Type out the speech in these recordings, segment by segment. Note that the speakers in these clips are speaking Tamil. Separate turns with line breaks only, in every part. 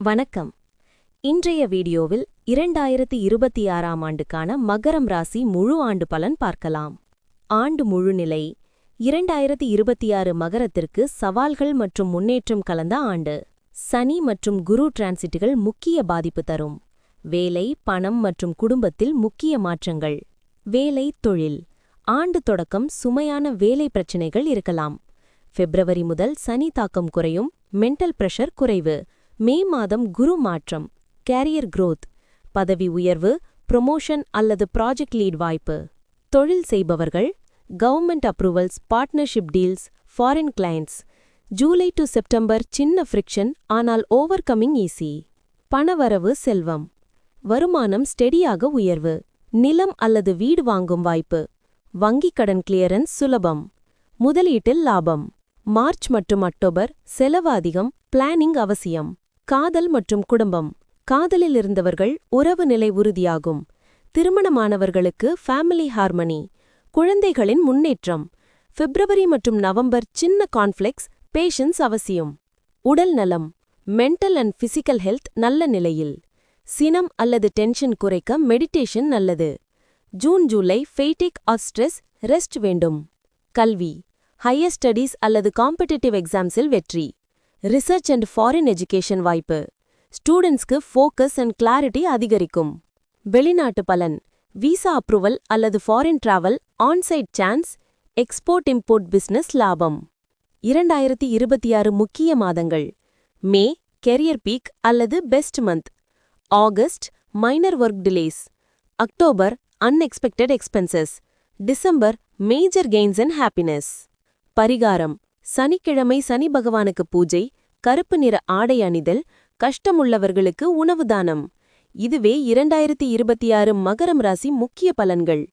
வணக்கம். இன்றைய வீடியோவில் இரண்டாயிரத்தி இருபத்தி ஆறாம் ஆண்டுக்கான மகரம் ராசி முழு ஆண்டு பலன் பார்க்கலாம். ஆண்டு முழுநிலை இரண்டாயிரத்தி இருபத்தி ஆறு மகரத்திற்கு சவால்கள் மற்றும் முன்னேற்றம் கலந்த ஆண்டு. சனி மற்றும் குரு டிரான்சிட்டுகள் முக்கிய பாதிப்பு தரும். வேலை பணம் மற்றும் குடும்பத்தில் முக்கிய மாற்றங்கள். வேலை தொழில். ஆண்டு தொடக்கம் சுமையான வேலை பிரச்சினைகள் இருக்கலாம். பிப்ரவரி முதல் சனி தாக்கம் குறையும் மென்டல் பிரஷர் குறைவு. மே மாதம் குரு மாற்றம் கேரியர் குரோத் பதவி உயர்வு ப்ரொமோஷன் அல்லது ப்ராஜெக்ட் லீட் வாய்ப்பு. தொழில் செய்பவர்கள் government approvals partnership deals foreign clients July to September சின்ன ஃப்ரிக்ஷன் ஆனால் ஓவர் கம்மிங் ஈஸி. பணவரவு செல்வம். வருமானம் ஸ்டெடியாக உயர்வு. நிலம் அல்லது வீடு வாங்கும் வாய்ப்பு. வங்கிக் கடன் கிளியரன்ஸ் சுலபம். முதலீட்டில் லாபம். மார்ச் மற்றும் அக்டோபர் செலவு அதிகம் பிளானிங் அவசியம். காதல் மற்றும் குடும்பம். காதலில் இருந்தவர்கள் உறவு நிலை உறுதியாகும். திருமணமானவர்களுக்கு ஃபேமிலி ஹார்மனி குழந்தைகளின் முன்னேற்றம். பிப்ரவரி மற்றும் நவம்பர் சின்ன கான்ஃப்ளெக்ஸ் பேஷன்ஸ் அவசியம். உடல் நலம். மென்டல் அண்ட் பிசிக்கல் ஹெல்த் நல்ல நிலையில். சினம் அல்லது டென்ஷன் குறைக்க மெடிடேஷன் நல்லது. June July fatigue or stress rest வேண்டும். கல்வி. ஹையர் ஸ்டடீஸ் அல்லது காம்படிட்டிவ் எக்ஸாம்ஸில் வெற்றி. ரிசர்ச் அண்ட் ஃபாரின் எஜுகேஷன் வாய்ப்பு. ஸ்டூடெண்ட்ஸ்க்கு ஃபோக்கஸ் அண்ட் கிளாரிட்டி அதிகரிக்கும். வெளிநாட்டு பலன் விசா அப்ரூவல் அல்லது foreign travel onsite chance export import business லாபம். இரண்டாயிரத்தி இருபத்தி ஆறு முக்கிய மாதங்கள். மே கெரியர் பீக் அல்லது best month August minor work delays October unexpected expenses December major gains and happiness பரிகாரம் சனிக்கிழமை சனி பகவானுக்கு பூஜை கருப்பு நிற ஆடை அணிதல் கஷ்டமுள்ளவர்களுக்கு உணவு தானம். இதுவே இரண்டாயிரத்தி இருபத்தி ஆறு மகரம் ராசி முக்கிய பலன்கள்.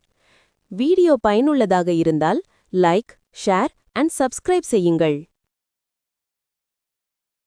வீடியோ பயனுள்ளதாக இருந்தால் லைக் ஷேர் அண்ட் சப்ஸ்கிரைப் செய்யுங்கள்.